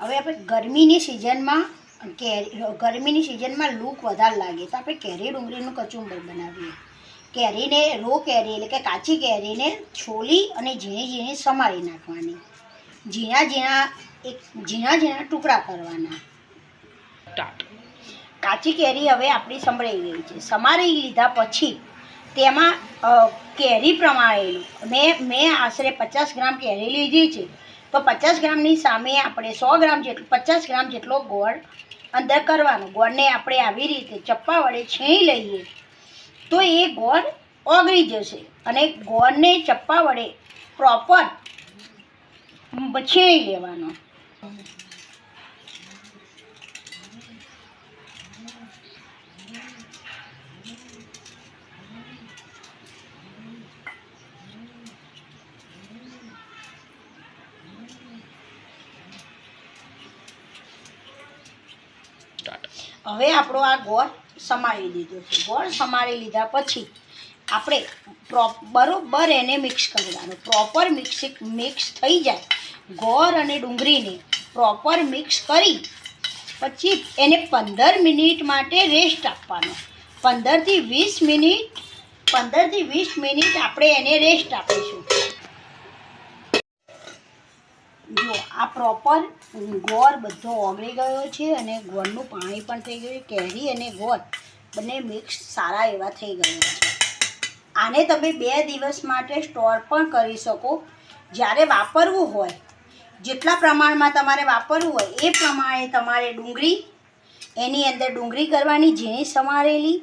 હવે આપણે ગરમીની સિઝનમાં કેરી ગરમીની સિઝનમાં લૂક વધારે લાગે તો આપણે કેરી ડુંગળીનું કચુંબર બનાવીએ. કેરીને રો કેરી એટલે કે કાચી કેરીને છોલી અને ઝીણી ઝીણી સમારી નાખવાની. ઝીણા ઝીણા એક ઝીણા ઝીણા ટુકડા કરવાના. કાચી કેરી હવે આપણી સંભળાઈ ગઈ છે. સમારી લીધા પછી તેમાં કેરી પ્રમાણે મેં મેં આશરે પચાસ ગ્રામ કેરી લીધી છે. તો પચાસ ગ્રામની સામે આપણે સો ગ્રામ જેટલું, પચાસ ગ્રામ જેટલો ગોળ અંદર કરવાનો. ગોળને આપણે આવી રીતે ચપ્પા વડે છીણી લઈએ. તો એ ગોળ ઓગળી જશે અને ગોળને ચપ્પા વડે પ્રોપર છીણી લેવાનો. હવે આપણો આ ગોળ સમારી દીધો છે. ગોળ સમારી લીધા પછી આપણે બરોબર એને મિક્સ કરવાનું પ્રોપર મિક્સ મિક્સ થઈ જાય. ગોળ અને ડુંગળીને પ્રોપર મિક્સ કરી પછી એને પંદર મિનિટ માટે રેસ્ટ આપવાનો. પંદરથી વીસ મિનિટ પંદરથી વીસ મિનિટ આપણે એને રેસ્ટ આપીશું. આ પ્રોપર ગોળ બધો ઓગળી ગયો છે અને ગોળનું પાણી પણ થઈ ગયું કેરી અને ગોળ. બંને મિક્સ સારા એવા થઈ ગયા છે. આને તમે બે દિવસ માટે સ્ટોર પણ કરી શકો. જ્યારે વાપરવું હોય, જેટલા પ્રમાણમાં તમારે વાપરવું હોય, એ પ્રમાણે તમારે ડુંગળી, એની અંદર ડુંગળી કરવાની, ઝીણી સમારેલી.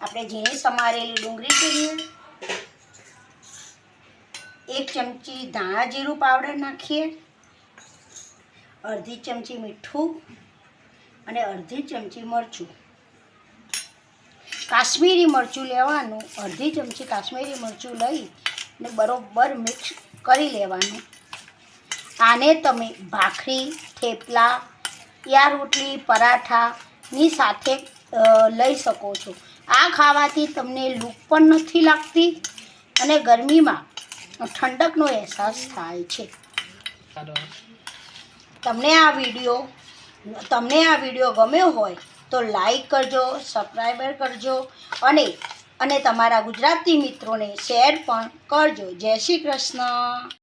આપણે ઝીણી સમારેલી ડુંગળી કરીએ. એક ચમચી ધાણા જીરું પાવડર નાખીએ. અડધી ચમચી મીઠું અને અડધી ચમચી મરચું. કાશ્મીરી મરચું લેવાનું, અડધી ચમચી કાશ્મીરી મરચું લઈ ને બરોબર મિક્સ કરી લેવાનું. આને તમે ભાખરી, થેપલા યા રોટલી, પરાઠાની સાથે લઈ શકો છો. આ ખાવાથી તમને લૂક પણ નથી લાગતી અને ગરમીમાં ઠંડકનો અહેસાસ થાય છે. તમને આ વીડિયો તમને આ વીડિયો ગમ્યો હોય તો લાઈક કરજો સબસ્ક્રાઈબર કરજો અને અને તમારા ગુજરાતી મિત્રોને શેર પણ કરજો. જય શ્રી કૃષ્ણ.